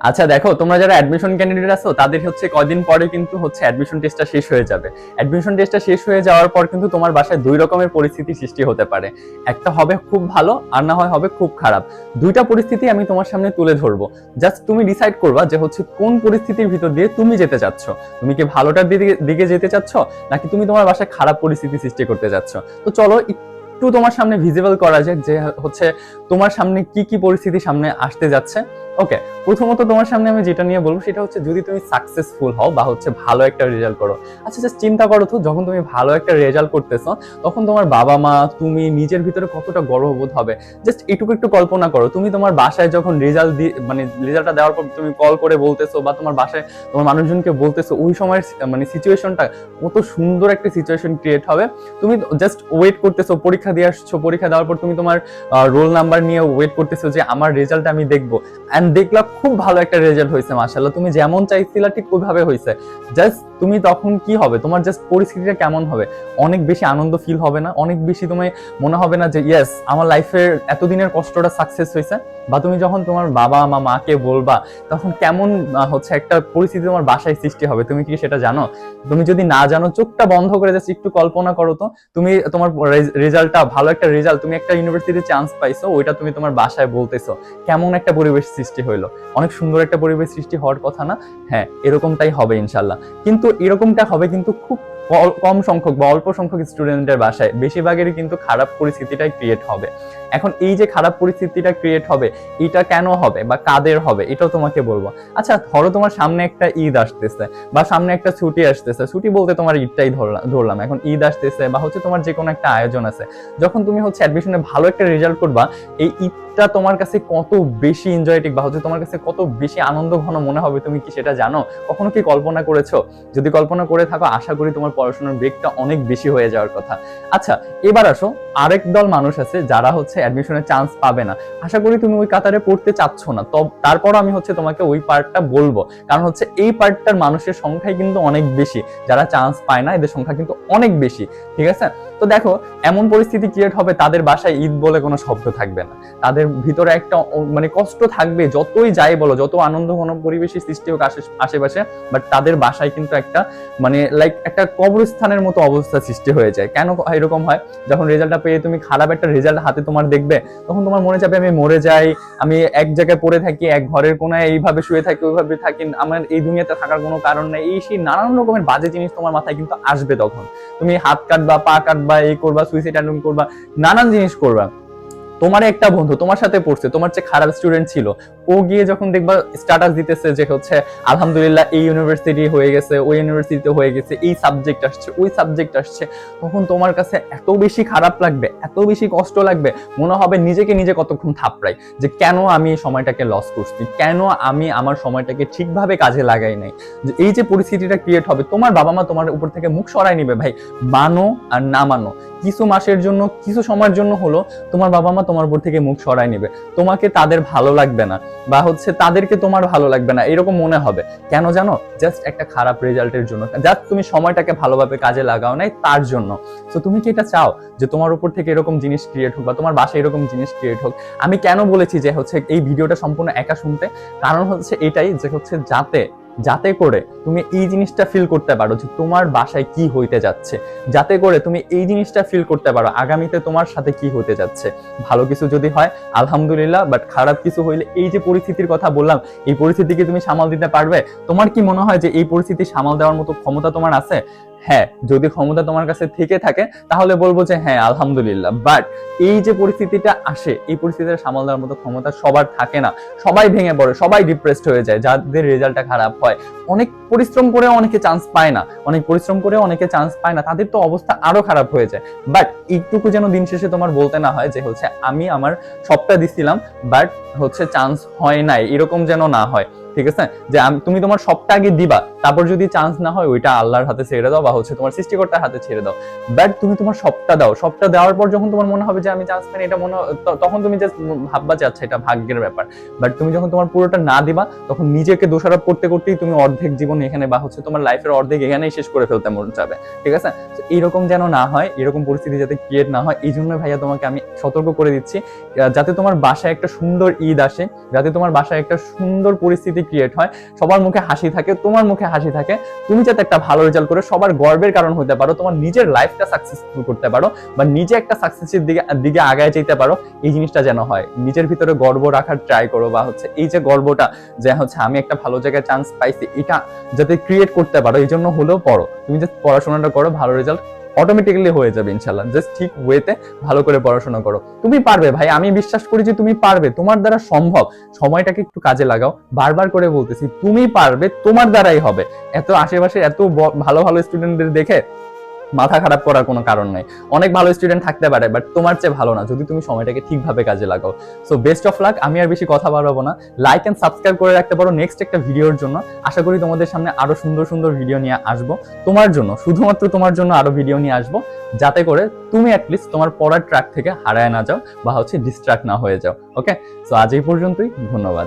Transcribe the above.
আচ্ছা দেখো, তোমরা যারা অ্যাডমিশন ক্যান্ডিডেট আছো, তাদের হচ্ছে কয়দিন পরে কিন্তু হচ্ছে অ্যাডমিশন টেস্টটা শেষ হয়ে যাবে। অ্যাডমিশন টেস্টটা শেষ হয়ে যাওয়ার পর কিন্তু তোমার বাসায় দুই রকমের পরিস্থিতি সৃষ্টি হতে পারে। একটা হবে খুব ভালো, আর না হয় হবে খুব খারাপ। দুইটা পরিস্থিতি আমি তোমার সামনে তুলে ধরবো। জাস্ট তুমি ডিসাইড করবা যে হচ্ছে কোন পরিস্থিতির ভিতর দিয়ে তুমি যেতে চাচ্ছ। তুমি কি ভালোটার দিকে দিকে যেতে চাচ্ছ, নাকি তুমি তোমার বাসায় খারাপ পরিস্থিতি সৃষ্টি করতে চাচ্ছ? তো চলো, একটু তোমার সামনে ভিজিবল করা যায় যে হচ্ছে তোমার সামনে কি কি পরিস্থিতি সামনে আসতে যাচ্ছে। ওকে প্রথমত তোমার সামনে আমি যেটা নিয়ে বলব সেটা হচ্ছে যদি তুমি সাকসেসফুল হও বা হচ্ছে ভালো একটা রেজাল্ট করো আচ্ছা জাস্ট চিন্তা করো তো, যখন তুমি ভালো একটা রেজাল্ট করতেছো, তখন তোমার বাবা মা, তুমি নিজের ভিতরে কতটা গর্ববোধ হবে? জাস্ট এটুকু একটু কল্পনা করো, তুমি তোমার বাসায় যখন রেজাল্ট দিয়ে মানে রেজাল্টটা দেওয়ার পর তুমি কল করে বলতেছো বা তোমার বাসায় তোমার মানুষজনকে বলতেছো, ওই সময়ের মানে সিচুয়েশনটা কত সুন্দর একটা সিচুয়েশন ক্রিয়েট হবে। তুমি জাস্ট ওয়েট করতেছো, পরীক্ষা দিয়ে আসছো, পরীক্ষা দেওয়ার পর তুমি তোমার রোল নাম্বার নিয়ে ওয়েট করতেছো যে আমার রেজাল্ট আমি দেখব। অ্যান্ড দেখলা খুব ভালো একটা রেজাল্ট হয়েছে মাসাল্লাহ তুমি যেমন চাইছিলা ঠিক ওইভাবে হয়েছে। জাস্ট তুমি তখন কি হবে? তোমার জাস্ট পরিস্থিতিটা কেমন হবে? অনেক বেশি আনন্দ ফিল হবে না? অনেক বেশি তুমি মনে হবে না যে ইয়েস আমার লাইফের এতদিনের কষ্টটা সাকসেস হয়েছে। বা তুমি যখন তোমার বাবা মা, মাকে বলবা, তখন কেমন হচ্ছে একটা পরিস্থিতি তোমার বাসায় সৃষ্টি হবে? তুমি কি সেটা জানো? তুমি যদি না জানো, চোখটা বন্ধ করে জাস্ট একটু কল্পনা করো তো। তুমি তোমার রেজাল্টটা, ভালো একটা রেজাল্ট, তুমি একটা ইউনিভার্সিটিতে চান্স পাইছো, ওইটা তুমি তোমার বাসায় বলতেছো। কেমন একটা পরিবেশ সৃষ্টি হইল? অনেক সুন্দর একটা পরিবেশ সৃষ্টি হওয়ার কথা না? হ্যাঁ এরকমটাই হবে ইনশাল্লাহ। কিন্তু এরকমটা হবে কিন্তু খুব কম সংখ্যক বা অল্প সংখ্যক স্টুডেন্টের বাসায় বেশিরভাগেরই কিন্তু খারাপ পরিস্থিতিটাই ক্রিয়েট হবে। এখন এই যে খারাপ পরিস্থিতিটা ক্রিয়েট হবে, এটা কেন হবে বা কাদের হবে, এটাও তোমাকে বলব। আচ্ছা ধরো তোমার সামনে একটা ঈদ আসতেছে বা সামনে একটা ছুটি আসতেছে। ছুটি বলতে তোমার ঈদটাই ধরলাম ধরলাম। এখন ঈদ আসতেছে বা হচ্ছে তোমার যে কোনো একটা আয়োজন আছে। যখন তুমি হচ্ছে অ্যাডমিশনে ভালো একটা রেজাল্ট করবা, এই ঈদটা তোমার কাছে কত বেশি এনজয়টিক বা হচ্ছে তোমার কাছে কত বেশি আনন্দ ঘন মনে হবে তুমি কি সেটা জানো? কখনো কি কল্পনা করেছ? যদি কল্পনা করে থাকো, আশা করি তোমার পড়াশোনার ব্রেকটা অনেক বেশি হয়ে যাওয়ার কথা। আচ্ছা এবার আসো, আরেক দল মানুষ আছে যারা হচ্ছে অ্যাডমিশনের চান্স পাবে না। আশা করি তুমি ওই কাতারে পড়তে চাচ্ছ না। তব, তারপর আমি হচ্ছে তোমাকে ওই পার্টটা বলব। কারণ হচ্ছে এই পার্টটার মানুষের সংখ্যাই কিন্তু অনেক বেশি। যারা চান্স পায় না, এদের সংখ্যা কিন্তু অনেক বেশি। ঠিক আছে? তো দেখো, এমন পরিস্থিতি ক্রিয়েট হবে, তাদের বাসায় ঈদ বলে কোনো শব্দ থাকবে না। তাদের ভিতরে একটা মানে কষ্ট থাকবে, যতই যাই বলো, যত আনন্দ ঘন পরিবেশের সৃষ্টি হোক আশে- আশেপাশে বাট তাদের বাসায় কিন্তু একটা মানে লাইক একটা কবরস্থানের মতো অবস্থা সৃষ্টি হয়ে যায়। কেন এরকম হয়? যখন রেজাল্টটা পেয়ে তুমি খারাপ একটা রেজাল্ট হাতে তোমার দেখবে, তখন তোমার মনে যাবে আমি মরে যাই, আমি এক জায়গায় পড়ে থাকি, এক ঘরের কোনায় এইভাবে শুয়ে থাকি, ওইভাবে থাকি, আমার এই দুনিয়াতে থাকার কোনো কারণ নেই, এই সেই নানান রকমের বাজে জিনিস তোমার মাথায় কিন্তু আসবে তখন। তুমি হাত কাটবা, পা কাটবা এই করবা সুইসাইড অ্যাটেম্প করবা নানান জিনিস করবা। তোমার একটা বন্ধু, তোমার সাথে পড়ছে, তোমার চেয়ে খারাপ স্টুডেন্ট ছিল। ও গিয়ে যখন দেখবা স্ট্যাটাস দিতেছে যে হচ্ছে, আলহামদুলিল্লাহ, এই ইউনিভার্সিটি হয়ে গেছে, ওই ইউনিভার্সিটিতে হয়ে গেছে, এই সাবজেক্ট আসছে, ওই সাবজেক্ট আসছে। তখন তোমার কাছে এত বেশি খারাপ লাগবে, এত বেশি কষ্ট লাগবে, মনে হবে নিজেকে নিজে কতক্ষণ থাপড়াই যে কেন আমি এই সময়টাকে লস করছি, কেন আমি আমার সময়টাকে ঠিকভাবে কাজে লাগাই নাই। যে এই যে পরিস্থিতিটা ক্রিয়েট হবে, তোমার বাবা মা তোমার উপর থেকে মুখ সরাই নিবে, ভাই, মানো আর না মানো। কিছু মাসের জন্য, কিছু সময়ের জন্য হলো, তোমার বাবা মা তোমার উপর থেকে মুখ সরাই নিবে। তোমাকে তাদের ভালো লাগবে না বা হচ্ছে তাদেরকে তোমার ভালো লাগবে না, এরকম মনে হবে। কেন জানো? জাস্ট একটা খারাপ রেজাল্টের জন্য। জাস্ট তুমি সময়টাকে ভালোভাবে কাজে লাগাও নাই, তার জন্য। তো তুমি কি এটা চাও? যে তোমার উপর থেকে এরকম জিনিস ক্রিয়েট হোক বা তোমার বাসায় এরকম জিনিস ক্রিয়েট হোক। আমি কেন বলেছি যে হচ্ছে এই ভিডিওটা সম্পূর্ণ একা শুনতে? কারণ হচ্ছে এটাই যে হচ্ছে যাতে যাতে করে তুমি এই জিনিসটা ফিল করতে পারো যে তোমার বাসায় কি হইতে যাচ্ছে। যাতে করে তুমি এই জিনিসটা ফিল করতে পারো আগামীতে তোমার সাথে কি হইতে যাচ্ছে। ভালো কিছু যদি হয়, আলহামদুলিল্লাহ বাট খারাপ কিছু হইলে এই যে পরিস্থিতির কথা বললাম, এই পরিস্থিতিকে তুমি সামাল দিতে পারবে? তোমার কি মনে হয় যে এই পরিস্থিতি সামাল দেওয়ার মতো ক্ষমতা তোমার আছে? হ্যাঁ যদি ক্ষমতা তোমার কাছে থেকে থাকে, তাহলে বলব যে হ্যাঁ আলহামদুলিল্লাহ। বাট এই যে পরিস্থিতিটা আসে, এই পরিস্থিতিটা সামাল দেওয়ার মতো ক্ষমতা সবার থাকে না। সবাই ভেঙে পড়ে, সবাই ডিপ্রেসড হয়ে যায়, যাদের রেজাল্টটা খারাপ হয়। অনেক পরিশ্রম করে অনেকে চান্স পায় না। অনেক পরিশ্রম করে অনেকে চান্স পায় না। তাদের তো অবস্থা আরও খারাপ হয়ে যায়। বাট একটুকু যেন দিন শেষে তোমার বলতে না হয় যে হচ্ছে, আমি আমার সবটা দিছিলাম বাট হচ্ছে চান্স হয় নাই। এরকম যেন না হয়। ঠিক আছে? যে তুমি তোমার সবটা আগে দিবা। তারপর যদি চান্স না হয়, ওইটা আল্লাহর হাতে ছেড়ে দাও বা হচ্ছে তোমার সৃষ্টিকর্তার হাতে ছেড়ে দাও। বাট তুমি তোমার সবটা দাও। সবটা দেওয়ার পর যখন তোমার মনে হবে যে আমি চান্স পাইনি, এটা মনে তখন তুমি জাস্ট ভাববা যে আচ্ছা এটা ভাগ্যের ব্যাপার। বাট তুমি যখন তোমার পুরোটা না দিবা, তখন নিজেকে দোষারোপ করতে করতেই তুমি অর্ধেক জীবন এখানে বা হচ্ছে তোমার লাইফের অর্ধেক এখানেই শেষ করে ফেলতে মন যাবে ঠিক আছে? এইরকম যেন না হয়, এরকম পরিস্থিতি যাতে ক্রিয়েট না হয় এই জন্য ভাইয়া তোমাকে আমি সতর্ক করে দিচ্ছি। যাতে তোমার বাসায় একটা সুন্দর ঈদ আসে, যাতে তোমার বাসায় একটা সুন্দর পরিস্থিতি ক্রিয়েট হয়, সবার মুখে হাসি থাকে, তোমার মুখে হাসি থাকে, তুমি যাতে একটা ভালো রেজাল্ট করে সবার গর্বের কারণ হতে পারো, তোমার নিজের লাইফটা সাকসেসফুল করতে পারো বা নিজে একটা সাকসেসের দিকে দিকে আগায় যেতে পারো, এই জিনিসটা যেন হয়। নিজের ভিতরে গর্ব রাখার ট্রাই করো বা হচ্ছে এই যে গর্বটা যে হচ্ছে আমি একটা ভালো জায়গায় চান্স পাইছি, এটা যাতে ক্রিয়েট করতে পারো এই জন্য হলেও পড়ো। তুমি যে পড়াশোনাটা করো, ভালো রেজাল্ট অটোমেটিক্যালি হয়ে যাবে ইনশাল্লাহ জাস্ট ঠিক ওয়েতে ভালো করে পড়াশোনা করো। তুমি পারবে ভাই, আমি বিশ্বাস করি যে তুমি পারবে। তোমার দ্বারা সম্ভব। সময়টাকে একটু কাজে লাগাও। বারবার করে বলতেছি, তুমি পারবে, তোমার দ্বারাই হবে। এত আশেপাশে এত ভালো ভালো স্টুডেন্টদের দেখে মাথা খারাপ করার কোনো কারণ নাই। অনেক ভালো স্টুডেন্ট থাকতে পারে বাট তোমার চেয়ে ভালো না, যদি তুমি সময়টাকে ঠিকভাবে কাজে লাগাও। সো বেস্ট অফ লাক আমি আর বেশি কথা বাড়াবো না। লাইক এন্ড সাবস্ক্রাইব করে রাখতে পারো নেক্সট একটা ভিডিওর জন্য। আশা করি তোমাদের সামনে আরও সুন্দর সুন্দর ভিডিও নিয়ে আসব। তোমার জন্য, শুধুমাত্র তোমার জন্য আরও ভিডিও নিয়ে আসব। যাতে করে তুমি অ্যাটলিস্ট তোমার পড়ার ট্র্যাক থেকে হারায় না যাও বা হচ্ছে ডিস্ট্রাক্ট না হয়ে যাও ওকে সো আজ এই পর্যন্তই, ধন্যবাদ।